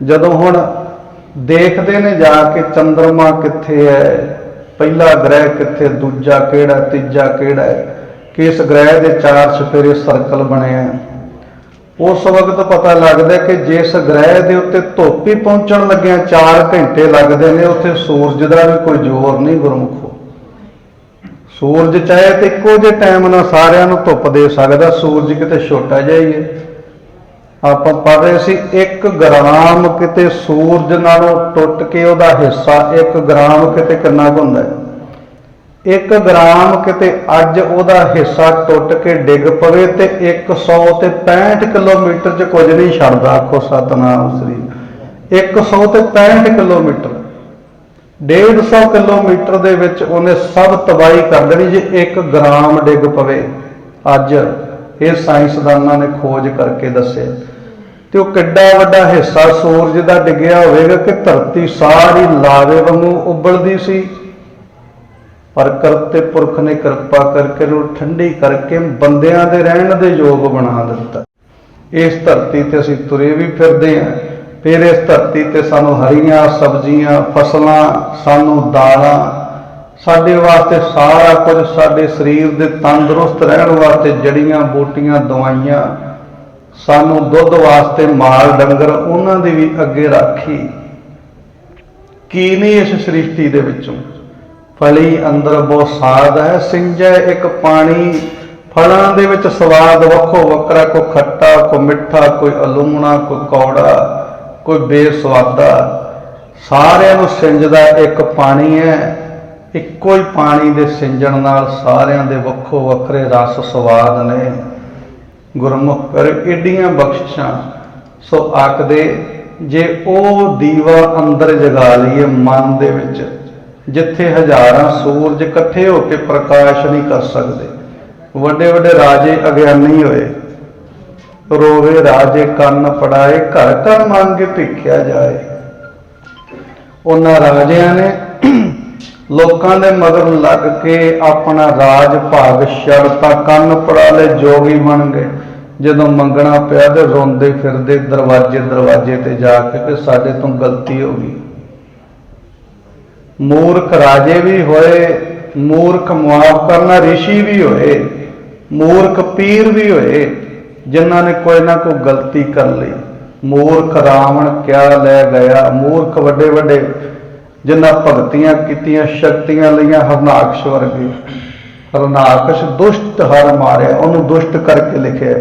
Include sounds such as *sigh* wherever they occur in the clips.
ਜਦੋਂ ਹੁਣ ਦੇਖਦੇ ਨੇ ਜਾ ਕੇ ਚੰਦਰਮਾ ਕਿੱਥੇ ਹੈ ਪਹਿਲਾ ਗ੍ਰਹਿ ਕਿੱਥੇ, ਦੂਜਾ ਕਿਹੜਾ, ਤੀਜਾ ਕਿਹੜਾ ਹੈ ਕਿਸ ਗ੍ਰਹਿ ਦੇ ਚਾਰ ਸਫੇਰੇ ਸਰਕਲ ਬਣੇ ਆ ਉਸ ਵਕਤ ਪਤਾ ਲੱਗਦਾ ਕਿ ਜਿਸ ਗ੍ਰਹਿ ਦੇ ਉੱਤੇ ਧੁੱਪ ਹੀ ਪਹੁੰਚਣ ਲੱਗਿਆ 4 ਘੰਟੇ ਲੱਗਦੇ ਨੇ, ਉੱਥੇ ਸੂਰਜ ਦਾ ਵੀ ਕੋਈ ਜ਼ੋਰ ਨਹੀਂ ਗੁਰਮੁਖੋ ਸੂਰਜ ਚਾਹੇ ਤੇ ਇੱਕੋ ਜਿਹੇ ਟਾਈਮ ਨਾਲ ਸਾਰਿਆਂ ਨੂੰ ਧੁੱਪ ਦੇ ਸਕਦਾ, ਸੂਰਜ ਕਿਤੇ ਛੋਟਾ ਜਿਹਾ ਹੀ ਹੈ ਆਪਾਂ ਪੜ੍ਹ ਰਹੇ ਸੀ 1 ਗ੍ਰਾਮ ਕਿਤੇ ਸੂਰਜ ਨਾਲੋਂ ਟੁੱਟ ਕੇ ਉਹਦਾ ਹਿੱਸਾ 1 ਗ੍ਰਾਮ ਕਿਤੇ ਕਿੰਨਾ ਕੁ ਹੁੰਦਾ ਹੈ? 1 ਗ੍ਰਾਮ ਕਿਤੇ ਅੱਜ ਉਹਦਾ ਹਿੱਸਾ ਟੁੱਟ ਕੇ ਡਿੱਗ ਪਵੇ ਤੇ 100 ਤੇ 65 ਕਿਲੋਮੀਟਰ ਚ ਕੁਝ ਨਹੀਂ ਛੱਡਦਾ, ਆਖੋ ਸਤਨਾਮ ਸ੍ਰੀ। 100 ਤੇ 65 ਕਿਲੋਮੀਟਰ। 150 ਕਿਲੋਮੀਟਰ ਦੇ ਵਿੱਚ ਉਹਨੇ ਸਭ ਤਬਾਹੀ ਕਰ ਦੇਣੀ ਜੇ 1 ਗ੍ਰਾਮ ਡਿੱਗ ਪਵੇ। ਅੱਜ ਇਹ ਸਾਇੰਸਦਾਨਾਂ ਨੇ ਖੋਜ ਕਰਕੇ ਦੱਸਿਆ। ਤੇ ਉਹ ਕਿੱਡਾ ਵੱਡਾ ਹਿੱਸਾ ਸੂਰਜ ਦਾ ਡਿੱਗਿਆ ਹੋਵੇਗਾ ਕਿ ਧਰਤੀ ਸਾਰੀ ਲਾਵੇ ਵਾਂਗੂ ਉਬਲਦੀ ਸੀ। ਪਰ ਕਰਤੇ ਪੁਰਖ ਨੇ ਕਿਰਪਾ ਕਰਕੇ ਉਹ ਠੰਡੀ ਕਰਕੇ ਬੰਦਿਆਂ ਦੇ ਰਹਿਣ ਦੇ ਯੋਗ ਬਣਾ ਦਿੱਤਾ। ਇਸ ਧਰਤੀ ਤੇ ਅਸੀਂ ਤੁਰੇ ਵੀ ਫਿਰਦੇ ਹਾਂ। ਫਿਰ ਇਸ ਧਰਤੀ ਤੇ ਸਾਨੂੰ ਹਰੀਆਂ ਸਬਜ਼ੀਆਂ, ਫਸਲਾਂ, ਸਾਨੂੰ ਦਾਲਾਂ, ਸਾਡੇ ਵਾਸਤੇ ਸਾਰਾ ਕੁਝ ਸਾਡੇ ਸਰੀਰ ਦੇ ਤੰਦਰੁਸਤ ਰਹਿਣ ਵਾਸਤੇ ਜੜੀਆਂ, ਬੂਟੀਆਂ, ਦਵਾਈਆਂ ਸਾਨੂੰ ਦੁੱਧ ਵਾਸਤੇ ਮਾਲ ਡੰਗਰ ਉਹਨਾਂ ਦੀ ਵੀ ਅੱਗੇ ਰਾਖੀ। ਕੀ ਨਹੀਂ ਇਸ ਸ੍ਰਿਸ਼ਟੀ ਦੇ ਵਿੱਚੋਂ? ਫਲੀ ਅੰਦਰ ਬਹੁ ਸਾਧ ਹੈ, ਸਿੰਜੈ ਇੱਕ ਪਾਣੀ। ਫਲਾਂ ਦੇ ਵਿੱਚ ਸਵਾਦ ਵੱਖੋ ਵੱਖਰਾ, ਕੋਈ ਖੱਟਾ, ਕੋਈ ਮਿੱਠਾ, ਕੋਈ ਅਲੂਮਣਾ, ਕੋਈ ਕੌੜਾ, ਕੋਈ ਬੇਸਵਾਦਾ। ਸਾਰਿਆਂ ਨੂੰ ਸਿੰਜਦਾ ਇੱਕ ਪਾਣੀ ਹੈ, ਇੱਕੋ ਹੀ ਪਾਣੀ ਦੇ ਸਿੰਜਣ ਨਾਲ ਸਾਰਿਆਂ ਦੇ ਵੱਖੋ ਵੱਖਰੇ ਰਸ ਸਵਾਦ ਨੇ। ਗੁਰਮੁਖ ਕਰ ਏਡੀਆਂ ਬਖਸ਼ਿਸ਼ਾਂ। ਸੋ ਆਖਦੇ ਜੇ ਉਹ ਦੀਵਾ ਅੰਦਰ ਜਗਾ ਲਈਏ ਮਨ ਦੇ ਵਿੱਚ, ਜਿੱਥੇ ਹਜ਼ਾਰਾਂ ਸੂਰਜ ਇਕੱਠੇ ਹੋ ਕੇ ਪ੍ਰਕਾਸ਼ ਨਹੀਂ ਕਰ ਸਕਦੇ। ਵੱਡੇ ਵੱਡੇ ਰਾਜੇ ਅਗਿਆਨੀ ਹੋਏ। ਰੋਵੇ ਰਾਜੇ, ਕੰਨ ਪੜਾਏ ਘਰ ਘਰ ਮੰਗੇ ਭਿੱਖਿਆ ਜਾਏ। ਉਹਨਾਂ ਰਾਜਿਆਂ ਨੇ *clears throat* ਲੋਕਾਂ ਦੇ ਮਗਰ ਲੱਗ ਕੇ ਆਪਣਾ ਰਾਜ ਭਾਗ ਛੱਡਤਾ ਕੰਨ ਪੜਾ ਲੈ ਜੋਗੀ ਬਣ ਗਏ। ਜਦੋਂ ਮੰਗਣਾ ਪਿਆ ਤੇ ਰੋਂਦੇ ਫਿਰਦੇ ਦਰਵਾਜ਼ੇ ਦਰਵਾਜ਼ੇ ਤੇ ਜਾ ਕੇ ਕਿ ਸਾਡੇ ਤੋਂ ਗਲਤੀ ਹੋ ਗਈ। ਮੂਰਖ ਰਾਜੇ ਵੀ ਹੋਏ, ਮੂਰਖ ਮੁਆਫ ਕਰਨਾ ઋષਿ ਵੀ ਹੋਏ, ਮੂਰਖ ਪੀਰ ਵੀ ਹੋਏ, ਜਿਨ੍ਹਾਂ ਨੇ ਕੋਈ ਨਾ ਕੋਈ ਗਲਤੀ ਕਰ ਲਈ। ਮੂਰਖ ਰਾਵਣ ਕਿਆ ਲੈ ਗਿਆ? ਮੂਰਖ ਵੱਡੇ ਵੱਡੇ ਜਿਨ੍ਹਾਂ ਭਗਤੀਆਂ ਕੀਤੀਆਂ, ਸ਼ਕਤੀਆਂ ਲਈਆਂ ਹਰਨਾਕਸ਼ ਵਰਗੇ। ਹਰਨਾਕਸ਼ ਦੁਸ਼ਟ ਹਰ ਮਾਰਿਆ, ਉਹਨੂੰ ਦੁਸ਼ਟ ਕਰਕੇ ਲਿਖਿਆ।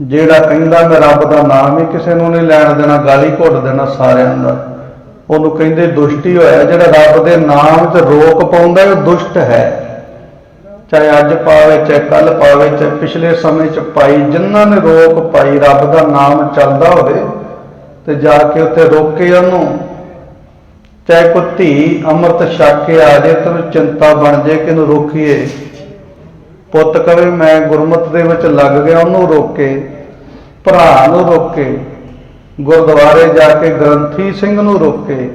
ਜਿਹੜਾ ਕਹਿੰਦਾ ਮੈਂ ਰੱਬ ਦਾ ਨਾਮ ਹੀ ਕਿਸੇ ਨੂੰ ਨਹੀਂ ਲੈਣ ਦੇਣਾ, ਗਾਲੀ ਘੁੱਟ ਦੇਣਾ ਸਾਰਿਆਂ ਦਾ, ਉਹਨੂੰ ਕਹਿੰਦੇ ਦੁਸ਼ਟੀ ਹੋਇਆ, ਜਿਹੜਾ ਰੱਬ ਦੇ ਨਾਮ 'ਚ ਰੋਕ ਪਾਉਂਦਾ ਉਹ ਦੁਸ਼ਟ ਹੈ। ਚਾਹੇ ਅੱਜ ਪਾਵੇ, ਚਾਹੇ ਕੱਲ ਪਾਵੇ, ਚਾਹੇ ਪਿਛਲੇ ਸਮੇਂ 'ਚ ਪਾਈ, ਜਿਨ੍ਹਾਂ ਨੇ ਰੋਕ ਪਾਈ, ਰੱਬ ਦਾ ਨਾਮ ਚੱਲਦਾ ਹੋਵੇ, ਤੇ ਜਾ ਕੇ ਉੱਥੇ ਰੋਕੇ ਉਹਨੂੰ। ਚਾਹੇ ਕੋਈ ਧੀ ਅੰਮ੍ਰਿਤ ਛਕ ਕੇ ਆ ਜੇ, ਤੈਨੂੰ ਚਿੰਤਾ ਬਣ ਜੇ ਕਿ ਰੋਕੀਏ। ਪੁੱਤ ਕਵੇ, ਮੈਂ ਗੁਰਮਤ ਦੇ ਵਿੱਚ ਲੱਗ ਗਿਆ, ਉਹਨੂੰ ਰੋਕੇ, ਭਰਾ ਨੂੰ ਰੋਕੇ, ਗੁਰਦੁਆਰੇ ਜਾ ਕੇ ਗ੍ਰੰਥੀ ਸਿੰਘ ਨੂੰ ਰੋਕੇ,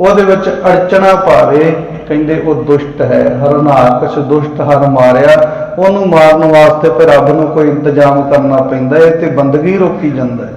ਉਹਦੇ ਵਿੱਚ ਅੜਚਣਾ ਪਾਵੇ, ਕਹਿੰਦੇ ਉਹ ਦੁਸ਼ਟ ਹੈ ਹਰਨਾਕਸ਼ ਦੁਸ਼ਟ, ਹਰ ਮਾਰਿਆ। ਉਹਨੂੰ ਮਾਰਨ ਵਾਸਤੇ ਫਿਰ ਰੱਬ ਨੂੰ ਕੋਈ ਇੰਤਜ਼ਾਮ ਕਰਨਾ ਪੈਂਦਾ ਹੈ ਤੇ ਬੰਦਗੀ ਰੋਕੀ ਜਾਂਦਾ ਹੈ।